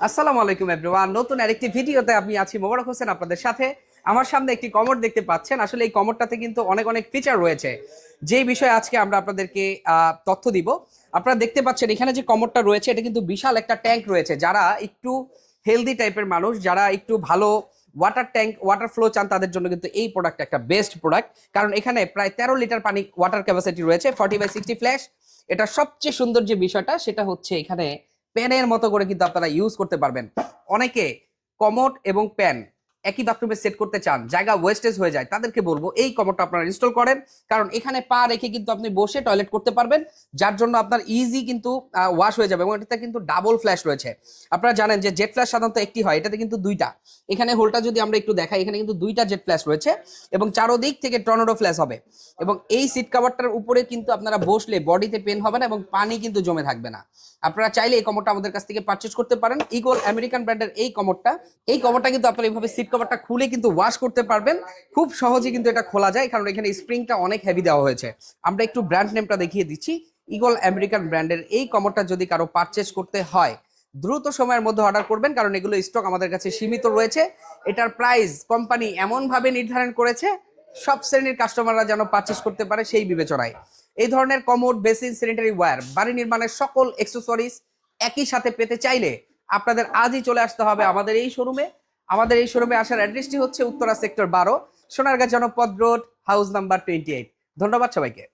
আসসালামু আলাইকুম এভরিওয়ান নতুন আরেকটি ভিডিওতে আমি আছি মোবারক হোসেন আপনাদের সাথে। আমার সামনে একটি কমোড দেখতে পাচ্ছেন। আসলে এই কমোডটাতে কিন্তু অনেক অনেক ফিচার রয়েছে। যেই বিষয়ে আজকে আমরা আপনাদেরকে তথ্য দিব, আপনারা দেখতে পাচ্ছেন এখানে যে কমোডটা রয়েছে, এটা কিন্তু বিশাল একটা ট্যাঙ্ক রয়েছে। যারা একটু হেলদি টাইপের মানুষ, যারা একটু ভালো ওয়াটার ট্যাঙ্ক ওয়াটার ফ্লো চান, তাদের জন্য কিন্তু এই প্রোডাক্ট একটা বেস্ট প্রোডাক্ট কারণ এখানে প্রায় তেরো লিটার পানি ওয়াটার ক্যাপাসিটি রয়েছে ফর্টি বাই সিক্সটি ফ্ল্যাশ এটা সবচেয়ে সুন্দর যে বিষয়টা, সেটা হচ্ছে এখানে প্যানের মতো করে কিন্তু আপনারা ইউজ করতে পারবেন। অনেকে কমট এবং প্যান একই বাথরুমে সেট করতে চান, জায়গা ওয়েস্টেজ হয়ে যায়, তাদেরকে বলব এই কমোডটা আপনারা ইনস্টল করেন। কারণ এখানে পা রেখে কিন্তু আপনি বসে টয়লেট করতে পারবেন, যার জন্য আপনার ইজি কিন্তু ওয়াশ হয়ে যাবে এবং এটাতে কিন্তু ডাবল ফ্ল্যাশ রয়েছে। আপনারা জানেন যে জেট ফ্ল্যাশ সাধারণত একটি হয়, এটাতে কিন্তু দুইটা। এখানে হোলটা যদি আমরা একটু দেখাই, এখানে কিন্তু দুইটা জেট ফ্ল্যাশ রয়েছে এবং চারোদিক থেকে টর্নেডো ফ্ল্যাশ হবে। এবং এই সিট কাভারটার উপরে কিন্তু আপনারা বসলে বডিতে পেন হবে না এবং পানি কিন্তু জমে থাকবে না। আপনারা চাইলে এই কমরটা আমাদের কাছ থেকে পারচেজ করতে পারেন। ইগোল আমেরিকান ব্র্যান্ডের এই কমরটা এই কমরটা কিন্তু আপনারা এইভাবে সিট কভারটা খুলে কিন্তু ওয়াশ করতে পারবেন। খুব সহজে কিন্তু এটা খোলা যায়, কারণ এখানে স্প্রিংটা অনেক হেভি দেওয়া হয়েছে। আমরা একটু ব্র্যান্ড নেমটা দেখিয়ে দিচ্ছি। ইগল আমেরিকান ব্র্যান্ডের এই কমরটা যদি কারও পারচেজ করতে হয়, দ্রুত সময়ের মধ্যে অর্ডার করবেন, কারণ এগুলো স্টক আমাদের কাছে সীমিত রয়েছে। এটার প্রাইস কোম্পানি এমনভাবে নির্ধারণ করেছে, সব শ্রেণির কাস্টমাররা যেন পারচেস করতে পারে সেই বিবেচনায়। এই ধরনের কমোড বেসিন স্যানিটারি ওয়্যার বাড়ি নির্মাণের সকল এক্সেসরিজ একই সাথে পেতে চাইলে আপনাদের আজই চলে আসতে হবে আমাদের এই শোরুমে আমাদের এই শোরুমে আসার অ্যাড্রেসটি হচ্ছে উত্তরা সেক্টর বারো, Sonargaon Janapad road house number twenty eight ধন্যবাদ সবাইকে।